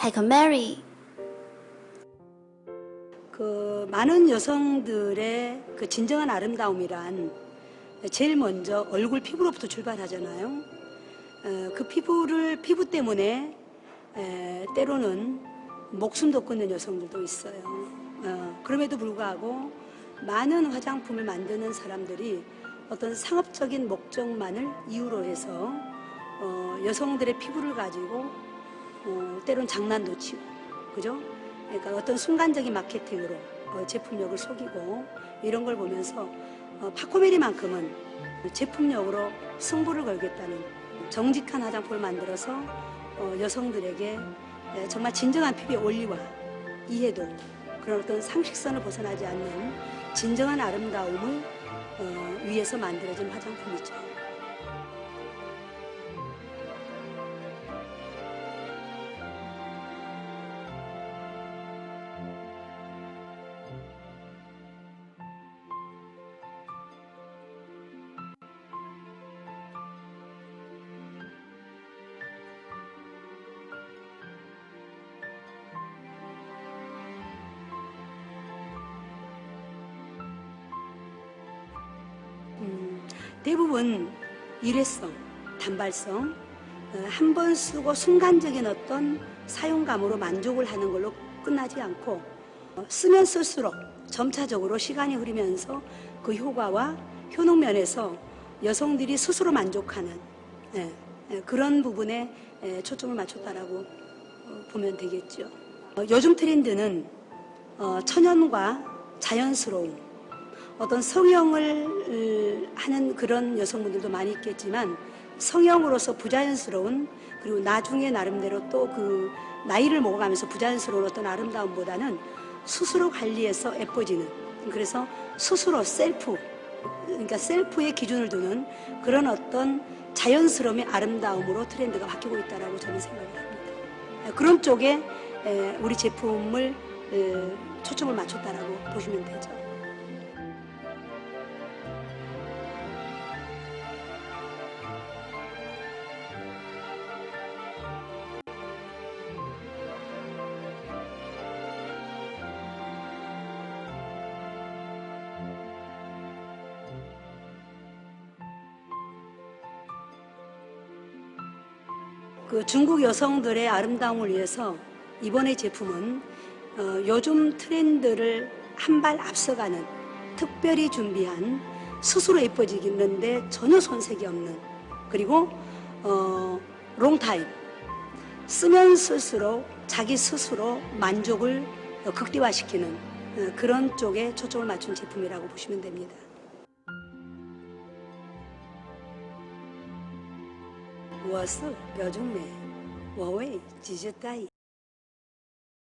Paco Mary. 그 많은 여성들의 그 진정한 아름다움이란 제일 먼저 얼굴 피부로부터 출발하잖아요. 어, 그 피부를 피부 때문에 에, 때로는 목숨도 끊는 여성들도 있어요. 어, 그럼에도 불구하고 많은 화장품을 만드는 사람들이 어떤 상업적인 목적만을 이유로 해서 어, 여성들의 피부를 가지고 어, 때론 장난도 치고 그죠? 그러니까 어떤 순간적인 마케팅으로 어, 제품력을 속이고 이런 걸 보면서 어, 파코메리만큼은 제품력으로 승부를 걸겠다는 정직한 화장품을 만들어서 어, 여성들에게 에, 정말 진정한 피부의 원리와 이해도 그런 어떤 상식선을 벗어나지 않는 진정한 아름다움을 어, 위해서 만들어진 화장품이죠. 대부분 일회성, 단발성, 어, 한번 쓰고 순간적인 어떤 사용감으로 만족을 하는 걸로 끝나지 않고 어, 쓰면 쓸수록 점차적으로 시간이 흐르면서 그 효과와 효능 면에서 여성들이 스스로 만족하는 예, 예, 그런 부분에 예, 초점을 맞췄다라고 어, 보면 되겠죠. 어, 요즘 트렌드는 어, 천연과 자연스러움, 어떤 성형을 으, 하는 그런 여성분들도 많이 있겠지만 성형으로서 부자연스러운 그리고 나중에 나름대로 또 그 나이를 먹어가면서 부자연스러운 어떤 아름다움보다는 스스로 관리해서 예뻐지는 그래서 스스로 셀프 그러니까 셀프의 기준을 두는 그런 어떤 자연스러움의 아름다움으로 트렌드가 바뀌고 있다라고 저는 생각을 합니다. 그런 쪽에 에, 우리 제품을 에, 초점을 맞췄다라고 보시면 되죠. 그 중국 여성들의 아름다움을 위해서 이번의 제품은 어, 요즘 트렌드를 한 발 앞서가는 특별히 준비한 스스로 예뻐지는데 전혀 손색이 없는 그리고 어, 롱타임 쓰면 쓸수록 자기 스스로 만족을 어, 극대화시키는 어, 그런 쪽에 초점을 맞춘 제품이라고 보시면 됩니다. 我是表忠梅，我为姐姐代言。